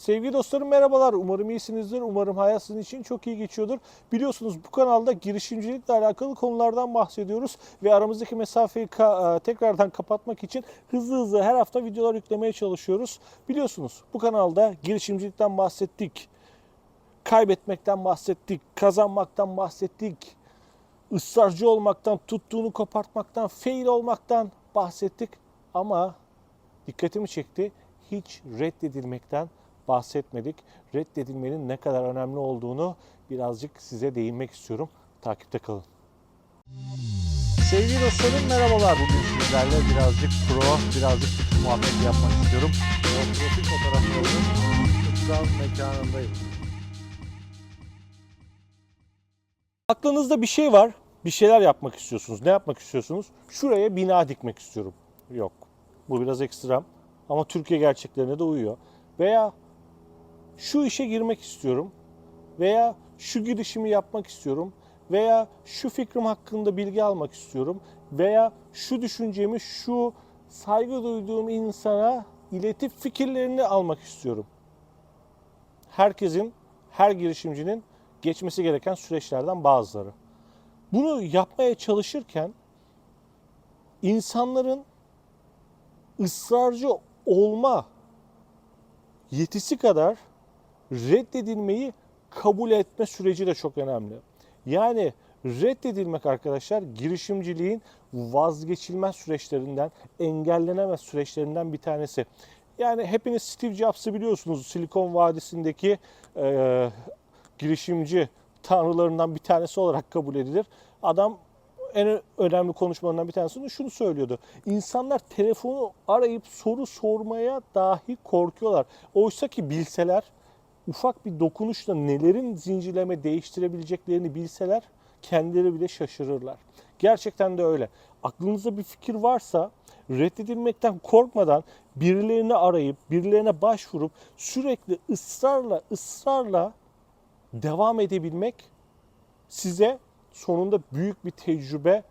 Sevgili dostlarım merhabalar. Umarım iyisinizdir. Umarım hayat sizin için çok iyi geçiyordur. Biliyorsunuz bu kanalda girişimcilikle alakalı konulardan bahsediyoruz. Ve aramızdaki mesafeyi ka- e, tekrardan kapatmak için hızlı hızlı her hafta videolar yüklemeye çalışıyoruz. Biliyorsunuz bu kanalda girişimcilikten bahsettik. Kaybetmekten bahsettik. Kazanmaktan bahsettik. ısrarcı olmaktan, tuttuğunu kopartmaktan, fail olmaktan bahsettik. Ama dikkatimi çekti. Hiç reddedilmekten bahsetmedik. Reddedilmenin ne kadar önemli olduğunu birazcık size değinmek istiyorum. Takipte kalın. Sevgili dostlarım merhabalar. Bugün sizlerle birazcık pro, birazcık fikir muhabbeti yapmak istiyorum. Profil fotoğraflarının kutsal mekanındayım. Aklınızda bir şey var. Bir şeyler yapmak istiyorsunuz. Ne yapmak istiyorsunuz? Şuraya bina dikmek istiyorum. Yok. Bu biraz ekstrem. Ama Türkiye gerçeklerine de uyuyor. Veya şu işe girmek istiyorum. Veya şu girişimi yapmak istiyorum. Veya şu fikrim hakkında bilgi almak istiyorum. Veya şu düşüncemi şu saygı duyduğum insana iletip fikirlerini almak istiyorum. Herkesin, her girişimcinin geçmesi gereken süreçlerden bazıları. Bunu yapmaya çalışırken insanların ısrarcı olma yetisi kadar reddedilmeyi kabul etme süreci de çok önemli. Yani reddedilmek arkadaşlar girişimciliğin vazgeçilmez süreçlerinden, engellenemez süreçlerinden bir tanesi. Yani hepiniz Steve Jobs'ı biliyorsunuz. Silikon Vadisi'ndeki e, girişimci tanrılarından bir tanesi olarak kabul edilir. Adam en önemli konuşmalarından bir tanesinde şunu söylüyordu. İnsanlar telefonu arayıp soru sormaya dahi korkuyorlar. Oysa ki bilseler ufak bir dokunuşla nelerin zincirleme değiştirebileceklerini bilseler kendileri bile şaşırırlar. Gerçekten de öyle. Aklınızda bir fikir varsa reddedilmekten korkmadan birilerini arayıp birilerine başvurup sürekli ısrarla ısrarla devam edebilmek size sonunda büyük bir tecrübe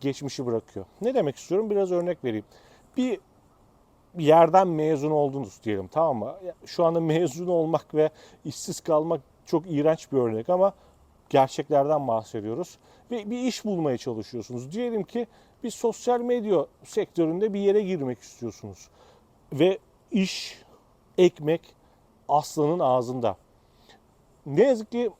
geçmişi bırakıyor. Ne demek istiyorum? Biraz örnek vereyim. Bir yerden mezun oldunuz diyelim tamam mı? Şu anda mezun olmak ve işsiz kalmak çok iğrenç bir örnek ama gerçeklerden bahsediyoruz. Ve bir iş bulmaya çalışıyorsunuz. Diyelim ki bir sosyal medya sektöründe bir yere girmek istiyorsunuz. Ve iş, ekmek aslanın ağzında. Ne yazık ki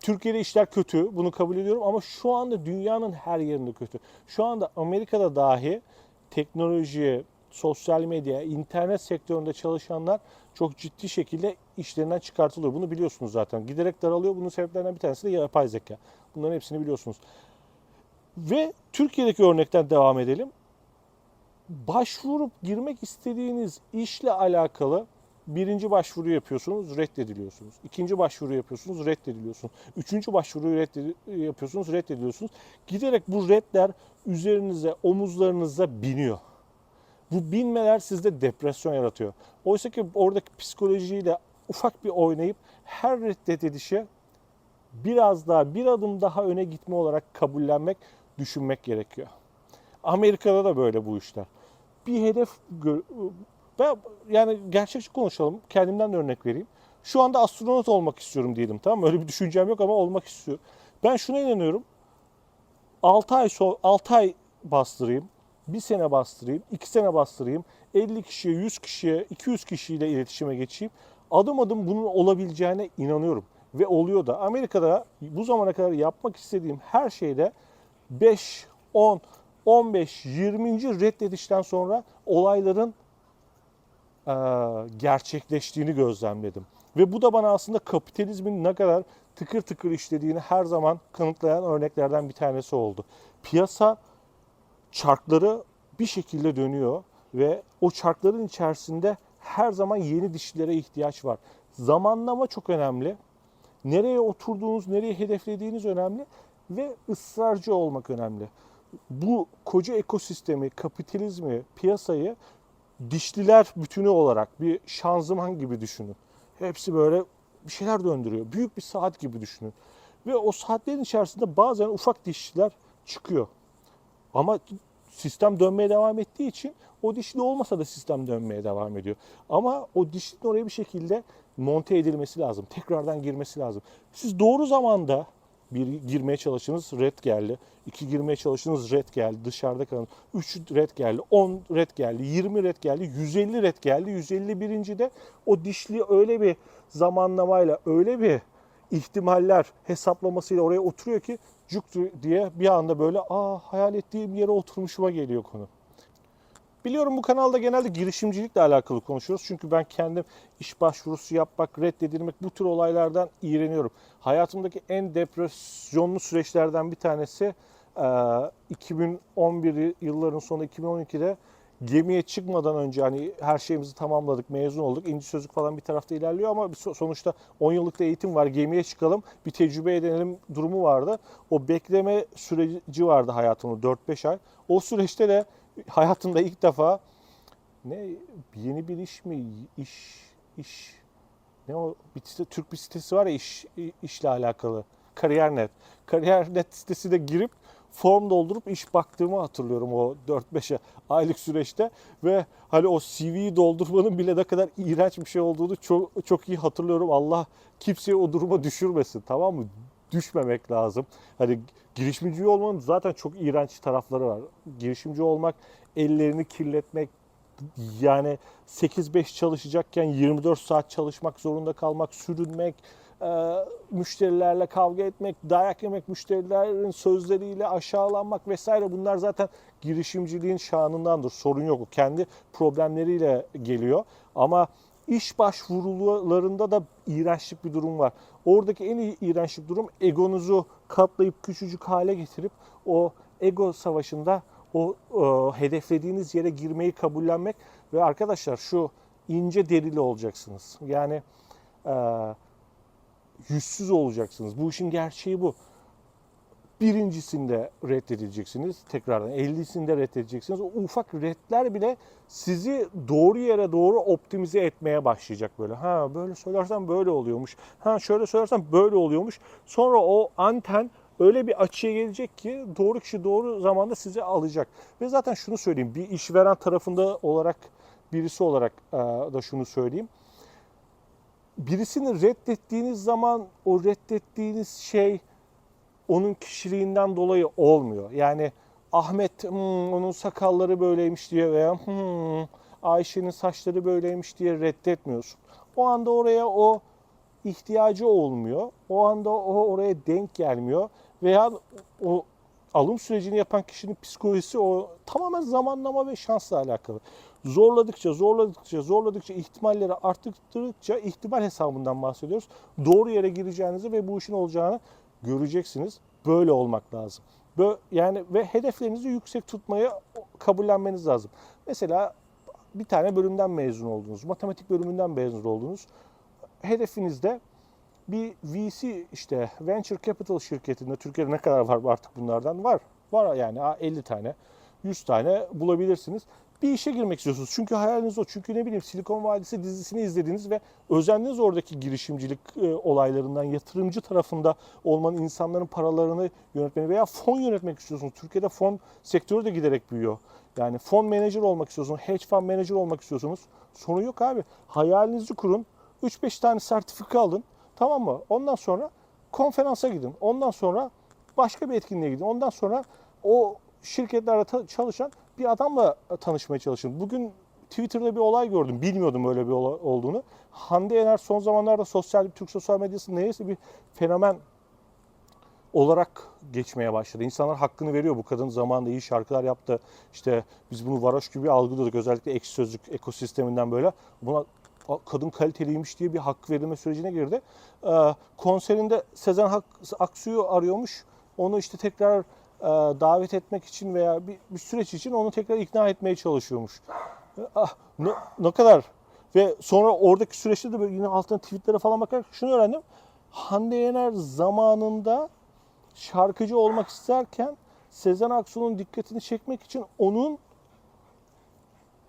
Türkiye'de işler kötü, bunu kabul ediyorum ama şu anda dünyanın her yerinde kötü. Şu anda Amerika'da dahi teknoloji, sosyal medya, internet sektöründe çalışanlar çok ciddi şekilde işlerinden çıkartılıyor. Bunu biliyorsunuz zaten. Giderek daralıyor. Bunun sebeplerinden bir tanesi de yapay zeka. Bunların hepsini biliyorsunuz. Ve Türkiye'deki örnekten devam edelim. Başvurup girmek istediğiniz işle alakalı birinci başvuru yapıyorsunuz, reddediliyorsunuz. İkinci başvuru yapıyorsunuz, reddediliyorsunuz. Üçüncü başvuruyu reddedi- yapıyorsunuz, reddediliyorsunuz. Giderek bu redler üzerinize, omuzlarınıza biniyor. Bu binmeler sizde depresyon yaratıyor. Oysa ki oradaki psikolojiyle ufak bir oynayıp her reddedilişe biraz daha, bir adım daha öne gitme olarak kabullenmek, düşünmek gerekiyor. Amerika'da da böyle bu işler. Bir hedef ben yani gerçekçi konuşalım. Kendimden de örnek vereyim. Şu anda astronot olmak istiyorum diyelim tamam mı? Öyle bir düşüncem yok ama olmak istiyorum. Ben şuna inanıyorum. 6 ay so 6 ay bastırayım. 1 sene bastırayım, 2 sene bastırayım. 50 kişiye, 100 kişiye, 200 kişiyle iletişime geçeyim. Adım adım bunun olabileceğine inanıyorum. Ve oluyor da. Amerika'da bu zamana kadar yapmak istediğim her şeyde 5, 10, 15, 20. reddedişten sonra olayların e, gerçekleştiğini gözlemledim. Ve bu da bana aslında kapitalizmin ne kadar tıkır tıkır işlediğini her zaman kanıtlayan örneklerden bir tanesi oldu. Piyasa çarkları bir şekilde dönüyor ve o çarkların içerisinde her zaman yeni dişlilere ihtiyaç var. Zamanlama çok önemli. Nereye oturduğunuz, nereye hedeflediğiniz önemli ve ısrarcı olmak önemli. Bu koca ekosistemi, kapitalizmi, piyasayı dişliler bütünü olarak bir şanzıman gibi düşünün. Hepsi böyle bir şeyler döndürüyor. Büyük bir saat gibi düşünün. Ve o saatlerin içerisinde bazen ufak dişliler çıkıyor. Ama sistem dönmeye devam ettiği için o dişli olmasa da sistem dönmeye devam ediyor. Ama o dişlinin oraya bir şekilde monte edilmesi lazım. Tekrardan girmesi lazım. Siz doğru zamanda bir girmeye çalıştınız red geldi. iki girmeye çalıştınız red geldi. Dışarıda kalın. 3 red geldi. 10 red geldi. 20 red geldi. 150 red geldi. 151. de o dişli öyle bir zamanlamayla öyle bir ihtimaller hesaplamasıyla oraya oturuyor ki cuk diye bir anda böyle aa hayal ettiğim yere oturmuşuma geliyor konu. Biliyorum bu kanalda genelde girişimcilikle alakalı konuşuyoruz. Çünkü ben kendim iş başvurusu yapmak, reddedilmek bu tür olaylardan iğreniyorum. Hayatımdaki en depresyonlu süreçlerden bir tanesi eee, 2011 yılların sonu 2012'de gemiye çıkmadan önce hani her şeyimizi tamamladık, mezun olduk. İnci sözlük falan bir tarafta ilerliyor ama sonuçta 10 yıllık da eğitim var. Gemiye çıkalım, bir tecrübe edelim durumu vardı. O bekleme süreci vardı hayatımda 4-5 ay. O süreçte de hayatımda ilk defa ne yeni bir iş mi iş iş ne o bir site, Türk bir sitesi var ya iş işle alakalı Kariyer.net. Kariyer.net sitesine girip form doldurup iş baktığımı hatırlıyorum o 4-5 aylık süreçte ve hani o CV'yi doldurmanın bile ne kadar iğrenç bir şey olduğunu çok çok iyi hatırlıyorum. Allah kimseyi o duruma düşürmesin tamam mı? Düşmemek lazım. Hani girişimci olmanın zaten çok iğrenç tarafları var. Girişimci olmak, ellerini kirletmek, yani 8-5 çalışacakken 24 saat çalışmak zorunda kalmak, sürünmek, e, müşterilerle kavga etmek, dayak yemek, müşterilerin sözleriyle aşağılanmak vesaire bunlar zaten girişimciliğin şanındandır. Sorun yok. Kendi problemleriyle geliyor. Ama iş başvurularında da iğrençlik bir durum var. Oradaki en iğrençlik durum egonuzu katlayıp küçücük hale getirip o ego savaşında o e, hedeflediğiniz yere girmeyi kabullenmek ve arkadaşlar şu ince derili olacaksınız. Yani e, yüzsüz olacaksınız. Bu işin gerçeği bu. Birincisinde reddedileceksiniz. Tekrardan 50'sinde reddedileceksiniz. O ufak redler bile sizi doğru yere doğru optimize etmeye başlayacak böyle. Ha böyle söylersen böyle oluyormuş. Ha şöyle söylersen böyle oluyormuş. Sonra o anten öyle bir açıya gelecek ki doğru kişi doğru zamanda sizi alacak. Ve zaten şunu söyleyeyim. Bir işveren tarafında olarak birisi olarak e, da şunu söyleyeyim birisini reddettiğiniz zaman o reddettiğiniz şey onun kişiliğinden dolayı olmuyor. Yani Ahmet "Hmm, onun sakalları böyleymiş diye veya "Hmm, Ayşe'nin saçları böyleymiş diye reddetmiyorsun. O anda oraya o ihtiyacı olmuyor. O anda o oraya denk gelmiyor veya o alım sürecini yapan kişinin psikolojisi o tamamen zamanlama ve şansla alakalı. Zorladıkça, zorladıkça, zorladıkça, ihtimalleri arttıkça ihtimal hesabından bahsediyoruz. Doğru yere gireceğinizi ve bu işin olacağını göreceksiniz. Böyle olmak lazım. Böyle, yani ve hedeflerinizi yüksek tutmayı kabullenmeniz lazım. Mesela bir tane bölümden mezun oldunuz. Matematik bölümünden mezun oldunuz. Hedefinizde bir VC işte venture capital şirketinde Türkiye'de ne kadar var artık bunlardan var. Var yani 50 tane, 100 tane bulabilirsiniz. Bir işe girmek istiyorsunuz. Çünkü hayaliniz o. Çünkü ne bileyim Silikon Vadisi dizisini izlediniz ve özendiniz oradaki girişimcilik e, olaylarından, yatırımcı tarafında olmanın, insanların paralarını yönetmeni veya fon yönetmek istiyorsunuz. Türkiye'de fon sektörü de giderek büyüyor. Yani fon menajer olmak istiyorsunuz, hedge fund menajer olmak istiyorsunuz. Sorun yok abi. Hayalinizi kurun. 3-5 tane sertifika alın. Tamam mı? Ondan sonra konferansa gidin. Ondan sonra başka bir etkinliğe gidin. Ondan sonra o şirketlerde çalışan bir adamla tanışmaya çalışın. Bugün Twitter'da bir olay gördüm. Bilmiyordum öyle bir olay olduğunu. Hande Yener son zamanlarda sosyal Türk sosyal medyası neyse bir fenomen olarak geçmeye başladı. İnsanlar hakkını veriyor. Bu kadın zamanında iyi şarkılar yaptı. İşte biz bunu varoş gibi algılıyorduk. Özellikle ekşi sözlük ekosisteminden böyle. Buna "A, kadın kaliteliymiş diye bir hak verilme sürecine girdi. Ee, konserinde Sezen Aksu'yu arıyormuş. Onu işte tekrar e, davet etmek için veya bir, bir süreç için onu tekrar ikna etmeye çalışıyormuş. Ah, ne, ne kadar ve sonra oradaki süreçte de böyle yine altına tweetlere falan bakarak şunu öğrendim. Hande Yener zamanında şarkıcı olmak isterken Sezen Aksu'nun dikkatini çekmek için onun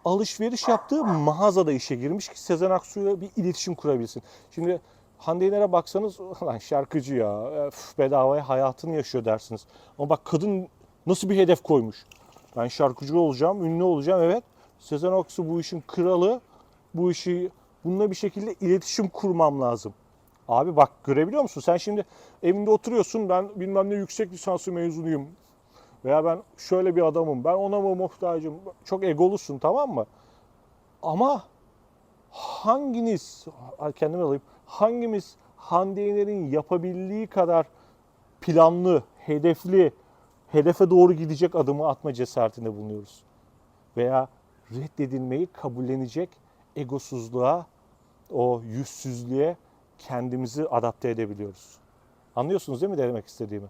alışveriş yaptığı mağazada işe girmiş ki Sezen Aksu'yla bir iletişim kurabilsin. Şimdi Hande Yener'e baksanız lan şarkıcı ya öf, bedavaya hayatını yaşıyor dersiniz. Ama bak kadın nasıl bir hedef koymuş. Ben şarkıcı olacağım, ünlü olacağım. Evet. Sezen Aksu bu işin kralı. Bu işi bununla bir şekilde iletişim kurmam lazım. Abi bak görebiliyor musun? Sen şimdi evinde oturuyorsun. Ben bilmem ne yüksek lisansı mezunuyum. Veya ben şöyle bir adamım. Ben ona mı muhtacım? Çok egolusun tamam mı? Ama hanginiz, kendime alayım, hangimiz Hande Yener'in yapabildiği kadar planlı, hedefli, hedefe doğru gidecek adımı atma cesaretinde bulunuyoruz? Veya reddedilmeyi kabullenecek egosuzluğa, o yüzsüzlüğe kendimizi adapte edebiliyoruz. Anlıyorsunuz değil mi demek istediğimi?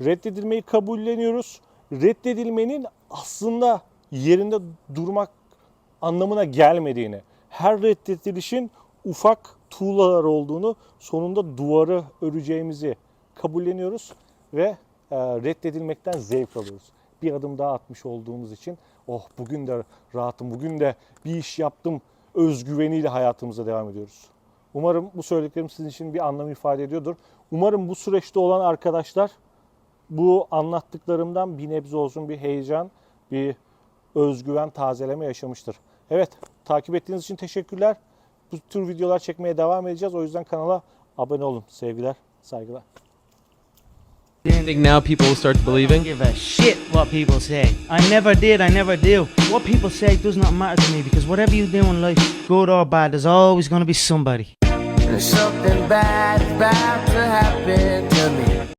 Reddedilmeyi kabulleniyoruz. Reddedilmenin aslında yerinde durmak anlamına gelmediğini, her reddedilişin ufak tuğlalar olduğunu, sonunda duvarı öreceğimizi kabulleniyoruz ve e, reddedilmekten zevk alıyoruz. Bir adım daha atmış olduğumuz için oh bugün de rahatım, bugün de bir iş yaptım özgüveniyle hayatımıza devam ediyoruz. Umarım bu söylediklerim sizin için bir anlam ifade ediyordur. Umarım bu süreçte olan arkadaşlar bu anlattıklarımdan bir nebze olsun bir heyecan, bir özgüven tazeleme yaşamıştır. Evet, takip ettiğiniz için teşekkürler. Bu tür videolar çekmeye devam edeceğiz. O yüzden kanala abone olun. Sevgiler, saygılar. Think now people will start I don't believing. give a shit what people say. I never did, I never do. What people say does not matter to me because whatever you do in life, good or bad, there's always going to be somebody. There's something bad about to happen to me.